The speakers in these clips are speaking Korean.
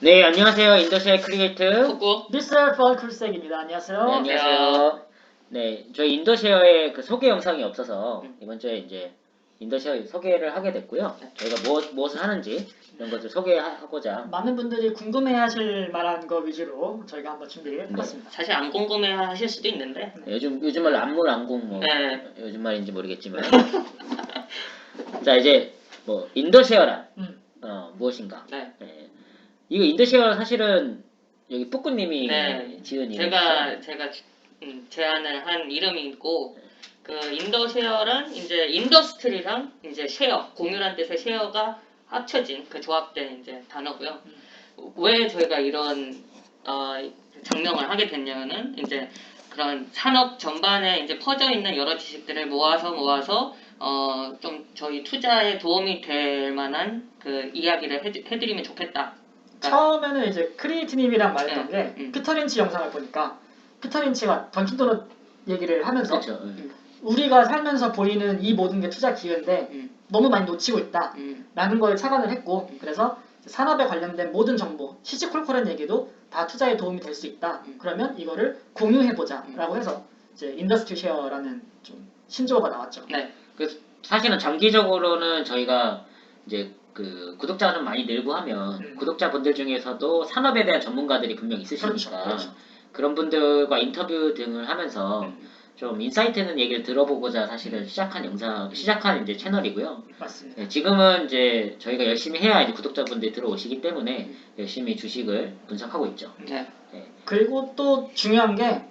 네, 안녕하세요. 인더스트리얼 크리에이트. 고 미스터 펄쿨색입니다. 안녕하세요. 네, 안녕하세요. 네, 저희 인더쉐어의 그 소개 영상이 없어서 음. 이번 주에 이제 인더쉐어 소개를 하게 됐고요. 네. 저희가 무엇, 무엇을 하는지 이런 것을 소개하고자. 많은 분들이 궁금해하실 만한 거 위주로 저희가 한번 준비를 네. 해봤습니다. 사실 안 궁금해 하실 수도 있는데 네, 요즘 요즘 말 안물 안공 뭐 네. 요즘 말인지 모르겠지만. 자 이제 뭐 인더쉐어란 음. 어, 무엇인가? 네. 네. 이거 인더쉐어 사실은 여기 뿌꾸님이 네. 지은 제가 제가 음, 제안을 한 이름이 있고 그 인더 쉐어란 이제 인더스트리랑 이제 쉐어 공유란 뜻의 쉐어가 합쳐진 그 조합된 이제 단어고요. 왜 저희가 이런 어, 장명을 하게 됐냐면은 이제 그런 산업 전반에 이제 퍼져 있는 여러 지식들을 모아서 모아서 어, 좀 저희 투자에 도움이 될 만한 그 이야기를 해드, 해드리면 좋겠다. 처음에는 이제 크리에이트님이랑 말했던 네. 게 음. 피터 린치 영상을 보니까 피터 린치가 던킨 도넛 얘기를 하면서 그렇죠. 음. 우리가 살면서 보이는 이 모든 게 투자 기회인데 음, 너무 많이 놓치고 있다. 음, 라는 걸 착안을 했고 음. 그래서 산업에 관련된 모든 정보 시시콜콜한 얘기도 다 투자에 도움이 될 수 있다 음. 그러면 이거를 공유해보자 라고 해서 이제 인더스트리 쉐어라는 좀 신조어가 나왔죠 네. 사실은 장기적으로는 저희가 이제 그 구독자가 좀 많이 늘고 하면 음. 구독자분들 중에서도 산업에 대한 전문가들이 분명 있으시니까 그렇죠, 그렇죠. 그런 분들과 인터뷰 등을 하면서 음. 좀 인사이트 있는 얘기를 들어보고자 사실은 시작한 영상 시작한 이제 채널이고요. 맞습니다 네, 지금은 이제 저희가 열심히 해야 이제 구독자분들이 들어오시기 때문에 음. 열심히 주식을 분석하고 있죠. 네. 그리고 또 중요한 게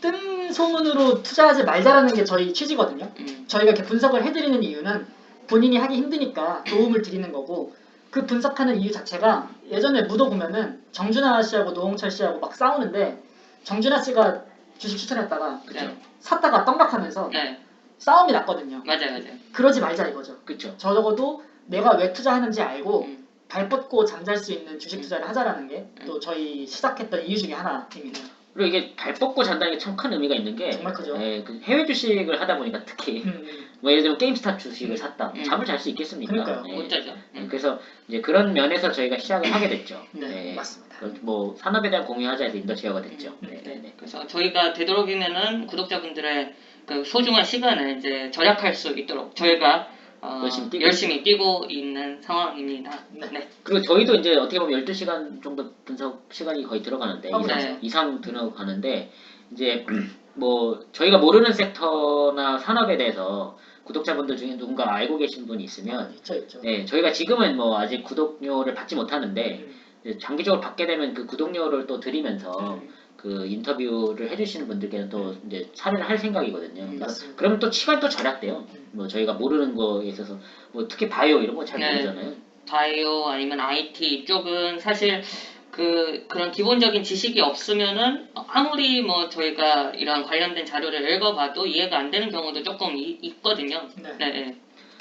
뜬 소문으로 투자하지 말자라는 게 저희 취지거든요 음, 저희가 이렇게 분석을 해드리는 이유는 본인이 하기 힘드니까 도움을 드리는 거고 그 분석하는 이유 자체가 예전에 무도 보면은 정준하 씨하고 노홍철 씨하고 막 싸우는데 정준하 씨가 주식 추천했다가. 네. 샀다가 떡락하면서 네. 싸움이 났거든요. 맞아요, 맞아요. 그러지 말자 이거죠. 그렇죠. 적어도 내가 왜 투자하는지 알고 음, 발 뻗고 잠잘 수 있는 주식 투자를 하자라는 게 음. 또 저희 시작했던 이유 중에 하나입니다. 그리고 이게 발 뻗고 잔다는 게 참 큰 의미가 있는 게 정말 크죠. 예, 그 해외 주식을 하다 보니까 특히 음, 뭐 예를 들면 게임스타 주식을 음. 샀다 음. 잠을 잘 수 있겠습니까? 그러니까요. 예. 못 자죠. 네, 음. 그래서 이제 그런 면에서 저희가 시작을 하게 됐죠. 네, 네. 맞습니다. 그뭐 산업에 대한 공유하자 해서 인더쉐어가 됐죠. 음, 네, 네, 네. 그래서 저희가 되도록이면은 구독자분들의 그 소중한 시간을 이제 절약할 수 있도록 저희가 어, 열심히 뛰고 열심히 뛰고 있는 상황입니다. 네. 네. 그리고 저희도 이제 어떻게 보면 12시간 정도 분석 시간이 거의 들어가는데 어, 이상, 네. 이상 들어가는데 이제 뭐 저희가 모르는 섹터나 산업에 대해서 구독자분들 중에 누군가 알고 계신 분이 있으면 있죠, 있죠. 네, 저희가 지금은 뭐 아직 구독료를 받지 못하는데 음, 이제 장기적으로 받게 되면 그 구독료를 또 드리면서 음, 그 인터뷰를 해주시는 분들께는 또 이제 사례를 할 생각이거든요. 음. 그러면 또 시간이 또 절약돼요. 음. 뭐 저희가 모르는 거에 있어서 뭐 특히 바이오 이런 거 잘 네. 모르잖아요. 바이오 아니면 IT 이쪽은 사실 그 그런 기본적인 지식이 없으면은 아무리 뭐 저희가 이런 관련된 자료를 읽어봐도 이해가 안 되는 경우도 조금 이- 있거든요. 네. 네, 네.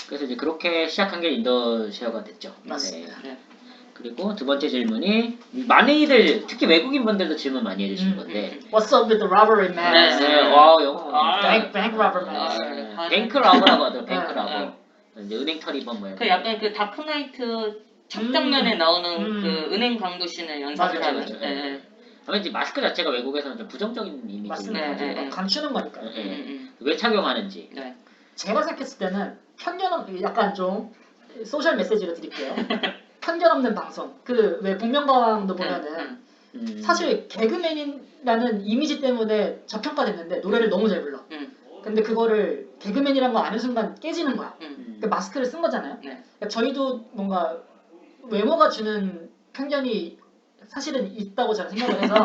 그래서 이제 그렇게 시작한 게 인더쉐어가 됐죠. 맞습니다. 네. 네. 그리고 두 번째 질문이 많이들 특히 외국인 분들도 질문 많이 해주시는 음, 건데 What's up with the robbery man? 네, 네, 와, 영- 어, 아, bank, bank robber man. 아, 뱅크 라버라고 하더라고요. 뱅크 네, 라버. 이제 은행 털이범 뭐그 약간 그 다크나이트 첫 음. 장면에 나오는 음. 그 은행 강도신을 연상을 맞아요, 하는. 맞아요. 네, 네. 아마 이제 마스크 자체가 외국에서는 좀 부정적인 이미지. 맞습니다. 네, 네, 네. 감추는 거니까요. 네. 음, 음, 왜 착용하는지. 음. 네. 제가 생각했을 때는 편견 없 약간 좀 소셜 메시지로 드릴게요. 편견 없는 방송. 그 왜 복면가왕도 보면은 음, 음. 사실 개그맨이라는 이미지 때문에 저평가됐는데 노래를 너무 잘 불러. 음. 근데 그거를 개그맨이란 거 아는 순간 깨지는 거야. 음. 음. 그 마스크를 쓴 거잖아요. 네. 그러니까 저희도 뭔가 외모가 주는 편견이 사실은 있다고 저는 생각을 해서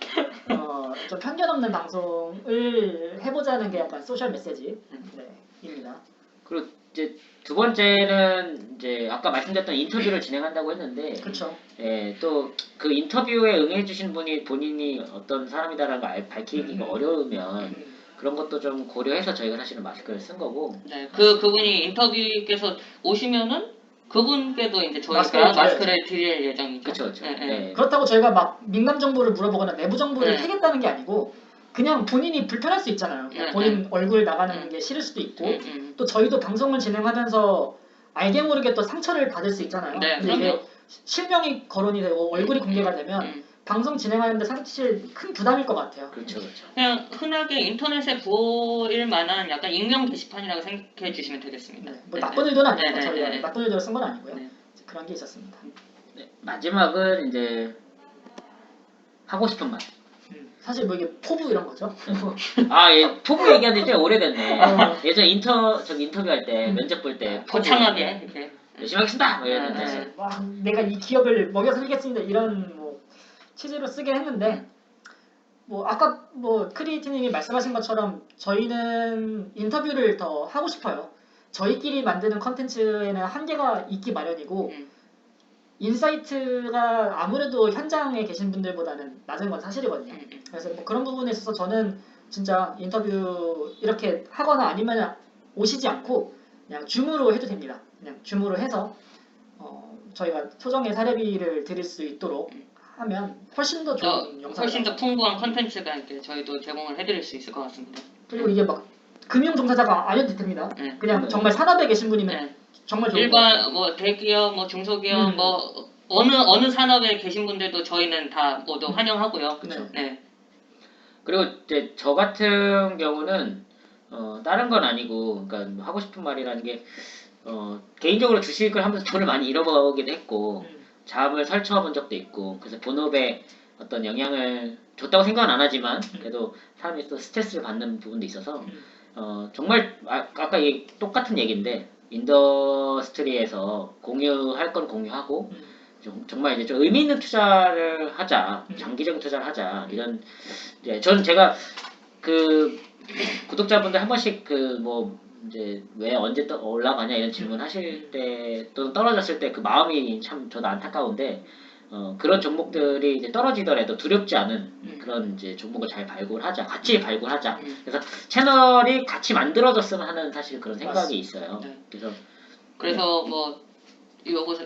어, 좀 편견 없는 방송을 해보자는 게 약간 소셜 메시지. 네, 입니다. 그리고 이제 두 번째는 이제 아까 말씀드렸던 인터뷰를 진행한다고 했는데 그렇죠. 예, 또 그 인터뷰에 응해 주신 분이 본인이 어떤 사람이다라는 걸 알- 밝히기가 음. 어려우면 음, 그런 것도 좀 고려해서 저희가 사실은 마스크를 쓴 거고 네. 그 그분이 인터뷰께서 오시면은 그분께도 이제 저희가 마스크를 마스크를, 드릴 예정이죠. 그렇죠, 그렇죠. 네, 네. 네. 그렇다고 저희가 막 민감 정보를 물어보거나 내부 정보를 네. 캐겠다는 게 아니고 그냥 본인이 불편할 수 있잖아요. 그냥 네, 본인 얼굴 나가는 음. 게 싫을 수도 있고 음, 음. 또 저희도 방송을 진행하면서 알게 모르게 또 상처를 받을 수 있잖아요. 네, 근데 이게 그럼요. 실명이 거론이 되고 얼굴이 공개가 되면 음. 방송 진행하는데 사실 큰 부담일 것 같아요. 그렇죠, 그렇죠. 그냥 흔하게 인터넷에 보일 만한 약간 익명 게시판이라고 생각해 주시면 되겠습니다. 네, 뭐 네, 나쁜 네. 의도는 아니고 네, 네, 저희가 네, 네. 나쁜 의도로 쓴 건 아니고요. 네. 그런 게 있었습니다. 네, 마지막은 이제 하고 싶은 말. 음, 사실 뭐 이게 포부 이런 거죠. 아, 예, 포부 얘기한 지꽤 오래됐네. 어. 예전 인터 저기 인터뷰할 때 음. 면접 볼때 거창하게 이렇게 열심히 하겠습니다. 뭐 네, 이랬는데 네. 와, 내가 이 기업을 먹여 살리겠습니다. 이런 뭐 취지로 쓰긴 했는데 뭐 아까 뭐 크리에이티님이 말씀하신 것처럼 저희는 인터뷰를 더 하고 싶어요. 저희끼리 만드는 컨텐츠에는 한계가 있기 마련이고 음. 인사이트가 아무래도 현장에 계신 분들보다는 낮은 건 사실이거든요. 음, 음. 그래서 뭐 그런 부분에 있어서 저는 진짜 인터뷰 이렇게 하거나 아니면 오시지 않고 그냥 줌으로 해도 됩니다. 그냥 줌으로 해서 어, 저희가 소정의 사례비를 드릴 수 있도록 하면 훨씬 더더 좋은 영상 훨씬 더 풍부한 컨텐츠가 이렇게 저희도 제공을 해드릴 수 있을 것 같습니다. 그리고 이게 막 금융 종사자가 아니어도 됩니다. 네. 그냥 네. 정말 산업에 계신 분이면 네. 정말 좋은 거 일반 뭐 대기업, 뭐 중소기업, 음. 뭐 어느 어느 산업에 계신 분들도 저희는 다 모두 환영하고요. 그쵸. 네. 그리고 이제 저 같은 경우는 어, 다른 건 아니고 그러니까 뭐 하고 싶은 말이라는 게 어, 개인적으로 주식을 하면서 돈을 많이 잃어버리기도 했고 음, 잠을 설쳐본 본 적도 있고 그래서 본업에 어떤 영향을 줬다고 생각은 안 하지만 그래도 사람이 또 스트레스를 받는 부분도 있어서 음. 어, 정말 아, 아까 이 똑같은 얘기인데 인더스트리에서 공유할 건 공유하고 음. 좀, 정말 이제 좀 의미 있는 투자를 하자 음. 장기적인 투자를 하자 이런 이제 저는 제가 그 구독자분들 한 번씩 그뭐 이제 왜 언제 또 올라가냐 이런 질문 하실 때 또는 떨어졌을 때 그 마음이 참 저도 안타까운데 어, 그런 종목들이 이제 떨어지더라도 두렵지 않은 음. 그런 이제 종목을 잘 발굴하자 같이 발굴하자 음. 그래서 채널이 같이 만들어졌으면 하는 사실 그런 생각이 맞습니다. 있어요. 네. 그래서 그래서 뭐 요거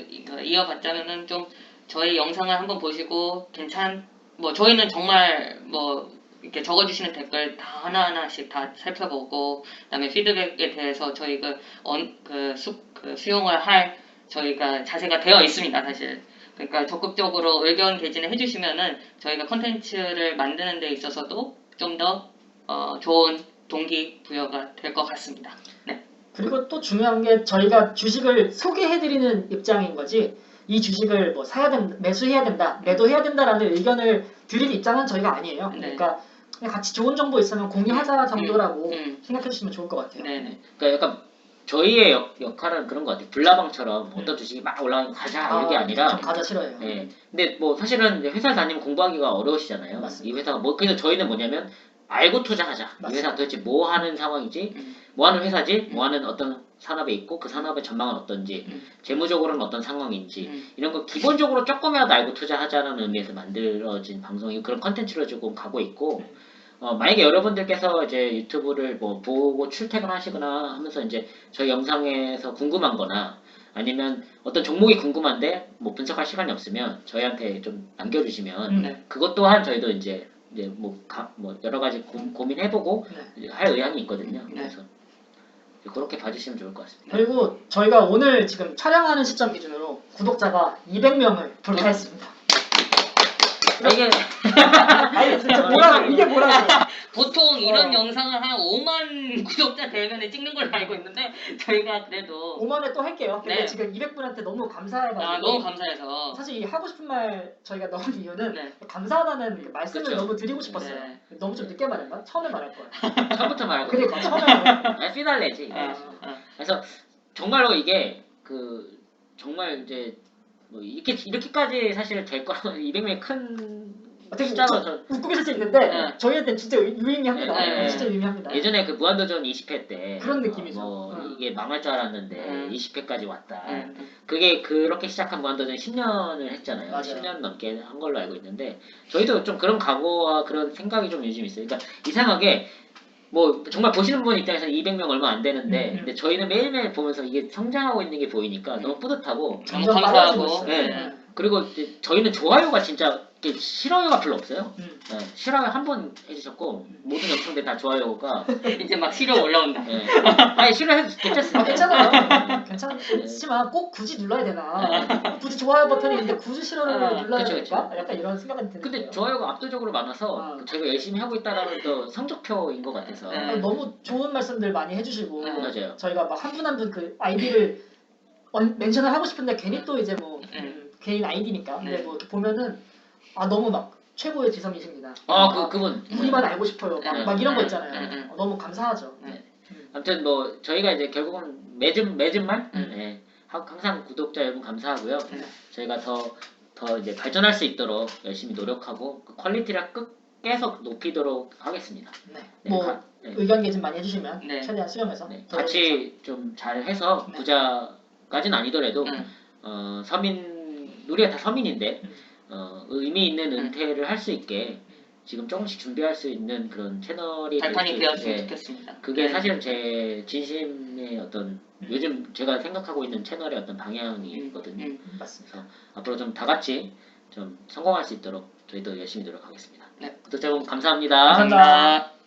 이어받자면은 좀 저희 영상을 한번 보시고 괜찮 뭐 저희는 정말 뭐 이렇게 적어주시는 댓글 다 하나하나씩 다 살펴보고 그다음에 피드백에 대해서 저희 그, 언, 그, 수, 그 수용을 할 저희가 자세가 되어 있습니다 사실 그러니까 적극적으로 의견 개진을 해주시면은 저희가 컨텐츠를 만드는 데 있어서도 좀더 어, 좋은 동기 부여가 될 것 같습니다. 네. 그리고 또 중요한 게 저희가 주식을 소개해드리는 입장인 거지 이 주식을 뭐 사야 된다, 매수해야 된다, 매도해야 된다라는 의견을 드릴 입장은 저희가 아니에요. 네. 그러니까 같이 좋은 정보 있으면 공유하자 정도라고 음. 생각해 주시면 좋을 것 같아요. 네네. 그러니까 약간 저희의 역, 역할은 그런 것 같아요. 불나방처럼 어떤 주식이 막 올라가는 거 가자 이런 게 아니라 전 과자 싫어해요. 예. 근데 뭐 사실은 이제 회사 다니면 공부하기가 어려우시잖아요. 맞습니다. 이 회사가 뭐 그래서 저희는 뭐냐면 알고 투자하자. 이 맞습니다. 회사 도대체 뭐 하는 상황이지? 음. 뭐 하는 회사지? 뭐 하는 어떤 산업에 있고 그 산업의 전망은 어떤지, 음. 재무적으로는 어떤 상황인지 음. 이런 거 기본적으로 조금이라도 알고 투자하자는 의미에서 만들어진 방송이 그런 컨텐츠로 조금 가고 있고 음. 어, 만약에 여러분들께서 이제 유튜브를 뭐 보고 출퇴근하시거나 하면서 이제 저희 영상에서 궁금한 거나 아니면 어떤 종목이 궁금한데 뭐 분석할 시간이 없으면 저희한테 좀 남겨주시면 음. 네. 그것 또한 저희도 이제 이제 뭐, 가, 뭐 여러 가지 고, 고민해보고 네. 의향이 있거든요. 네. 그래서 그렇게 봐주시면 좋을 것 같습니다. 그리고 저희가 오늘 지금 촬영하는 시점 기준으로 구독자가 200명을 돌파했습니다. 아, 이게 아니 진짜 뭐라고 이게 뭐라고? 보통 이런 어. 영상을 한 5만 구독자 되면 찍는 걸로 알고 있는데 저희가 그래도 5만에 또 할게요. 근데 네. 지금 200분한테 너무 감사해가지고 아, 너무 감사해서 사실 이 하고 싶은 말 저희가 넣은 이유는 네. 감사하다는 그 말씀을 그쵸. 너무 드리고 싶었어요. 네. 너무 좀 늦게 말했나? 처음에 말할 거야. 처음부터 말하고 그러니까 처음에 말할 피날레지. 이게. 아, 아. 그래서 정말로 이게 그 정말 이제 뭐 이렇게 이렇게까지 사실 될 거라고 200명이 큰 어떻게 숫자로 저- 저 웃고 계실 수 있는데 네. 저희한테 진짜 유- 유의미합니다. 네, 네. 진짜 유의미합니다. 예전에 그 무한도전 20회 때 그런 느낌이죠. 뭐 어. 이게 망할 줄 알았는데 음. 20회까지 왔다. 음. 그게 그렇게 시작한 무한도전 10년을 했잖아요. 맞아요. 10년 넘게 한 걸로 알고 있는데 저희도 좀 그런 각오와 그런 생각이 좀 요즘 있어요. 그러니까 이상하게 뭐 정말 보시는 분 입장에서 200명 얼마 안 되는데 음, 음. 근데 저희는 매일매일 보면서 이게 성장하고 있는 게 보이니까 너무 뿌듯하고 너무 점점 감사하고, 빨라지고 있어요. 네. 네. 그리고 이제 저희는 좋아요가 진짜 싫어요가 별로 없어요. 음. 네, 싫어요 한 번 해주셨고 모든 영상들 다 좋아요가. 이제 막 싫어 올라온다. 네. 아니 싫어해도 괜찮습니다. 아 괜찮아요. 괜찮지만 꼭 굳이 눌러야 되나? 굳이 좋아요 버튼이 있는데 굳이 싫어를 아, 눌러야 그쵸, 될까? 약간 이런 생각은 드는 근데. 좋아요가 압도적으로 많아서 아. 그 제가 열심히 하고 있다라는 또 성적표인 것 같아서. 네. 너무 좋은 말씀들 많이 해주시고 네, 맞아요. 저희가 막 한 분 한 분 그 아이디를 언- 멘션을 하고 싶은데 괜히 또 이제 뭐 네. 음, 개인 아이디니까 근데 네. 뭐 이렇게 보면은 아 너무 막 최고의 지성이십니다. 아, 그 그분. 우리만 알고 싶어요. 막, 네. 막 이런 거 네. 있잖아요. 네, 네. 어, 너무 감사하죠. 네. 음. 아무튼 뭐 저희가 이제 결국은 매진 매진만 음. 네, 하- 항상 구독자 여러분 감사하고요. 네. 저희가 더 더 이제 발전할 수 있도록 열심히 노력하고 그 퀄리티를 끝 계속 높이도록 하겠습니다. 네. 네, 뭐 가- 네. 의견 개진 많이 해주시면 네. 최대한 수렴해서 네, 더 같이 좀 잘해서 네. 부자까지는 아니더라도 음. 어, 서민 우리가 다 서민인데 음. 어, 의미 있는 음. 은퇴를 할 수 있게 지금 조금씩 준비할 수 있는 그런 채널이 발판이 될 수- 되었으면 네. 좋겠습니다. 그게 네. 사실은 제 진심의 어떤 음. 요즘 제가 생각하고 있는 채널의 어떤 방향이거든요. 음. 음, 맞습니다. 그래서 앞으로 좀 다 같이 좀 성공할 수 있도록 저희도 열심히 노력하겠습니다. 네. 구독자 여러분 감사합니다. 감사합니다. 감사합니다.